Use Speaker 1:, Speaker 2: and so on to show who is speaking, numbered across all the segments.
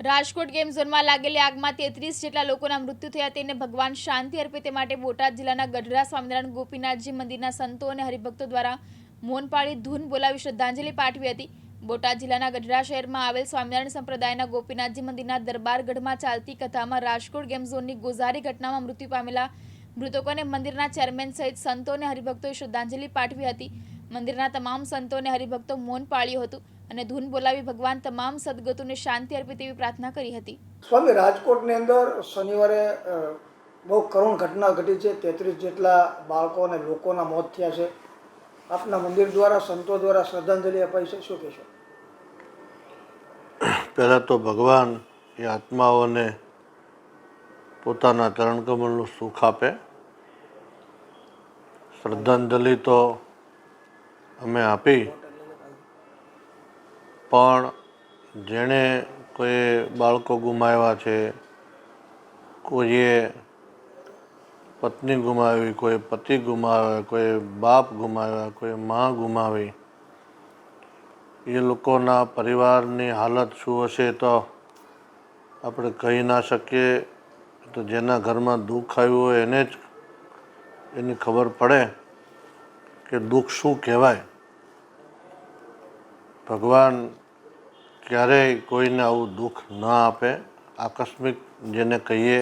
Speaker 1: Rajkot game ઝોનમાં લાગેલી આગમાં તેત્રીસ જેટલા લોકોના મૃત્યુ થયા તેને ભગવાન શાંતિ અર્પે તે માટે બોટાદ જિલ્લાના ગઢડા સ્વામિનારાયણ ગોપીનાથજી મંદિરના સંતો અને હરિભક્તો દ્વારા મૌન પાળી ધૂન બોલાવી શ્રદ્ધાંજલિ પાઠવી હતી. બોટાદ જિલ્લાના ગઢડા શહેરમાં આવેલ સ્વામિનારાયણ સંપ્રદાયના ગોપીનાથજી મંદિરના દરબારગઢમાં ચાલતી કથામાં રાજકોટ ગેમ ઝોનની ગોઝારી ઘટનામાં મૃત્યુ પામેલા મૃતકોને મંદિરના ચેરમેન સહિત સંતો અને હરિભક્તોએ શ્રદ્ધાંજલિ પાઠવી હતી. મંદિરના તમામ સંતો અને હરિભક્તો મૌન પાળ્યું હતું. અને ધૂન બોલાવી ભગવાન તમામ સદગતોને શાંતિ અર્પે તેવી પ્રાર્થના કરી હતી.
Speaker 2: સ્વામી રાજકોટની અંદર શનિવારે બહુ કરુણ ઘટના ઘટી છે. તેત્રીસ જેટલા બાળકો અને લોકોના મોત થયા છે. આપના મંદિર દ્વારા સંતો દ્વારા શ્રદ્ધાંજલિ અપાઈ છે. શું કહેશો?
Speaker 3: પહેલાં તો ભગવાન એ આત્માઓને પોતાના ચરણકમળનું સુખ આપે. શ્રદ્ધાંજલિ તો અમે આપી. પણ જેણે કોઈ બાળકો ગુમાવ્યા છે, કોઈએ પત્ની ગુમાવી, કોઈ પતિ ગુમાવ્યા, કોઈ બાપ ગુમાવ્યા, કોઈ મા ગુમાવી, એ લોકોના પરિવારની હાલત શું હશે તો આપણે કહી ના શકીએ. તો જેના ઘરમાં દુઃખ આવ્યું હોય એને જ એની ખબર પડે કે દુઃખ શું કહેવાય. ભગવાન ક્યારેય કોઈને આવું દુઃખ ન આપે. આકસ્મિક જેને કહીએ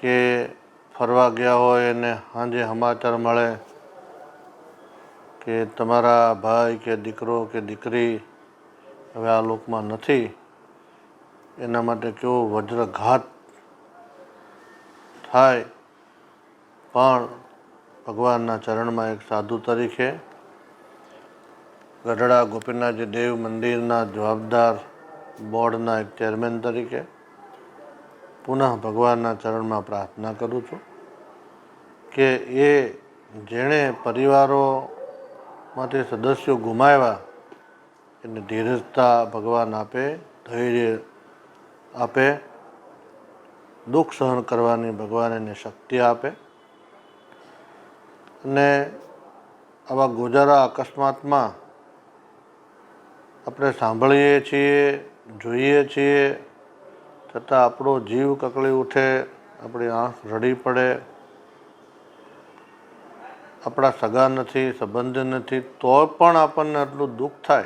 Speaker 3: કે ફરવા ગયા હોય એને સાંજે સમાચાર મળે કે તમારા ભાઈ કે દીકરો કે દીકરી હવે આ લોકમાં નથી, એના માટે કેવો વજ્રઘાત થાય. પણ ભગવાનના ચરણમાં એક સાધુ તરીકે ગઢડા ગોપીનાથજી દેવ મંદિરના જવાબદાર બોર્ડના એક ચેરમેન તરીકે પુનઃ ભગવાનના ચરણમાં પ્રાર્થના કરું છું કે એ જેણે પરિવારોમાંથી સદસ્યો ગુમાવ્યા, એને ધીરજતા ભગવાન આપે, ધૈર્ય આપે, દુઃખ સહન કરવાની ભગવાન એને શક્તિ આપે. અને આવા ગોજારા અકસ્માતમાં આપણે સાંભળીએ છીએ, જોઈએ છીએ, છતાં આપણો જીવ કકળી ઉઠે, આપણી આંખ રડી પડે. આપણા સગા નથી, સંબંધ નથી, તો પણ આપણને આટલું દુઃખ થાય.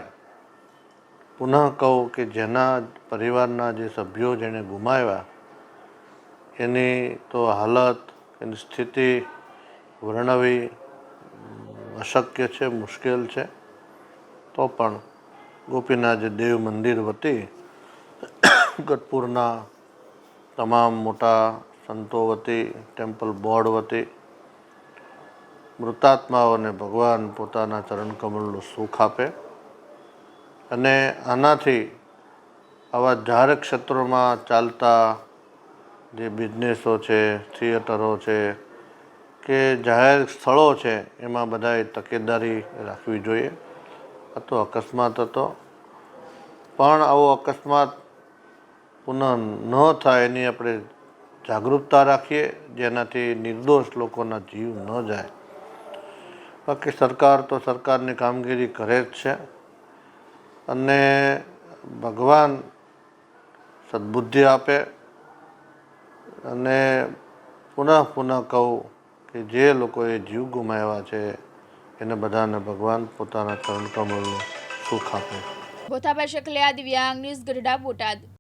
Speaker 3: પુનઃ કહું કે જેના પરિવારના જે સભ્યો જેણે ગુમાવ્યા, એની તો હાલત, એની સ્થિતિ વર્ણવી અશક્ય છે, મુશ્કેલ છે. તો પણ ગોપીનાથ દેવ મંદિર વતી ગઢપુરના તમામ મોટા સંતો વતી, ટેમ્પલ બોર્ડ વતી મૃતાત્માઓને ભગવાન પોતાના ચરણ કમળનું સુખ આપે અને આનાથી આવા જાહેર ક્ષેત્રોમાં ચાલતા જે બિઝનેસો છે, થિયેટરો છે કે જાહેર સ્થળો છે, એમાં બધાએ તકેદારી રાખવી જોઈએ. આ તો અકસ્માત હતો. પણ આવો અકસ્માત પુનઃ ન થાય એની આપણે જાગૃતતા રાખીએ, જેનાથી નિર્દોષ લોકોના જીવ ન જાય. બાકી સરકાર તો સરકારની કામગીરી કરે જ છે. અને ભગવાન સદબુદ્ધિ આપે. અને પુનઃ પુનઃ કહું કે જે લોકોએ જીવ ગુમાવ્યા છે એને બધાને ભગવાન પોતાના ચરણ કમળનું સુખ આપે.
Speaker 1: બોથાભાઈ શકલિયા દિવ્યાંગ ન્યૂઝ ગઢડા બોટાદ.